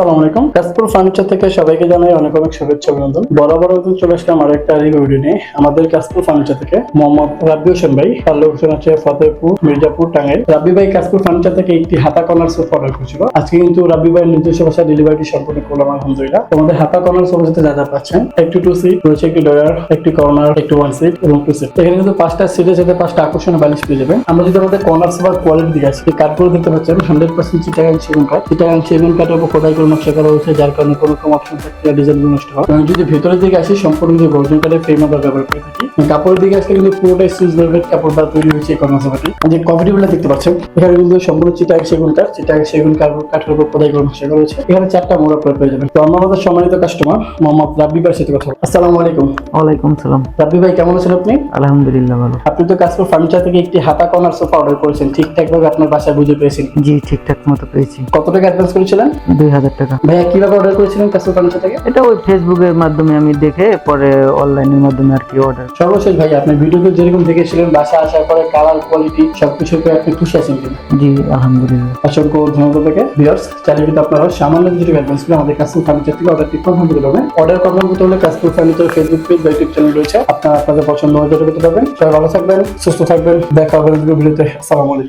আসসালামু আলাইকুম। কাশপুর ফার্নিচার থেকে সবাইকে জানাই অনেক অনেক শুভেচ্ছা, অভিনন্দন। বরাবর চলে আসলাম আর একটা নিয়ে। আমাদের কাশপুর ফার্নিচার থেকে মোহাম্মদ রাব্বি হোসেন ভাই তার লোকেশন আছে ফতেহপুর, মির্জাপুর, টাঙ্গাইল। রাব্বি ভাই কাশপুর ফার্নিচার থেকে একটি হাতা কর্নার সোফা অর্ডার করেছিল। আজকে কিন্তু রাব্বি ভাইয়ের সম্পূর্ণ করলাম, আলহামদুলিল্লাহ। তোমাদের হাতা কর্নার যা যা পাচ্ছেন, একটি টু সিট রয়েছে একটি ডয়ার একটি কর্নার, একটি ওয়ান সিট এবং টু সিট এখানে কিন্তু পাঁচটা সিটের সাথে পাঁচটা আকর্ষণীয় বালিশ পেয়ে যাবেন। আমরা যদি আমাদের কর্নার সোফার কোয়ালিটি দিকে আসি কাঠগুলো দেখতে পাচ্ছেন হান্ড্রেড পার্সেন্ট চিটাগাং সেগুন কাঠ চিটাগাং সেগুন কাঠের উপর খোদাই করে নকশা করা হয়েছে যার কারণে কোনো রকম অপশন থাকলে ডিজাইন নষ্ট হয়। যদি ভেতরের দিকে আসি সম্পূর্ণ কিন্তু গর্জন কাঠের ফ্রেম আমরা ব্যবহার করে থাকি কাপড়ের দিকে আসলে কিন্তু পুরোটাই সুইচ ভেলভেট কাপড় দ্বারা তৈরি হয়েছে এই কর্নার যে কফিটিগুলো দেখতে পাচ্ছেন এখানে কিন্তু সম্পূর্ণ চিটাগাং সেগুন কাঠ চিটাগাং সেগুন কাঠ কাঠের উপর খোদাই করে নকশা করা হয়েছে। এখানে চারটা মোড় আপনার পেয়ে যাবেন। তো আমরা আমাদের সম্মানিত কাস্টমার মোহাম্মদ রাব্বি ভাইয়ের সাথে কথা আসসালামু আলাইকুম। ওয়ালাইকুম সালাম। রাব্বি ভাই কেমন আছেন আপনি? আলহামদুলিল্লাহ ভালো। আপনি তো কাজপুর ফার্নিচার থেকে একটি হাতা কর্নার সোফা অর্ডার করেছেন ঠিকঠাক ভাবে আপনার বাসায় বুঝে পেয়েছেন। জি ঠিকঠাক মতো পেয়েছি। কত টাকা অ্যাডভান্স করেছিলেন? দুই হাজার টাকা। ভাইয়া কীভাবে অর্ডার করেছিলেন থেকে? এটা ওই ফেসবুকের মাধ্যমে আমি দেখে পরে অনলাইনের মাধ্যমে আর কি অর্ডার সর্বশেষ ভাই আপনি ভিডিওতে যেরকম দেখেছিলেন বাসা আসার পরে কালার কোয়ালিটি সবকিছু পেয়ে আপনি খুশি আছেন কিনা? জি আলহামদুলিল্লাহ। অসংখ্য ধন্যবাদ ভিউয়ার্স চাইলে কিন্তু আপনারা সামান্য কিছু অ্যাডভান্স করে আমাদের কাজপুর ফার্নিচার থেকে অর্ডারটি কনফার্ম অর্ডার কনফার্ম করতে হলে ফার্নিচার ফেসবুক পেজ বা ইউটিউব চ্যানেল রয়েছে। আপনারা আপনাদের পছন্দ অনুযায়ী করতে পারবেন। সবাই ভালো থাকবেন সুস্থ থাকবেন। দেখা হবে ভিডিওতে আসসালামু আলাইকুম।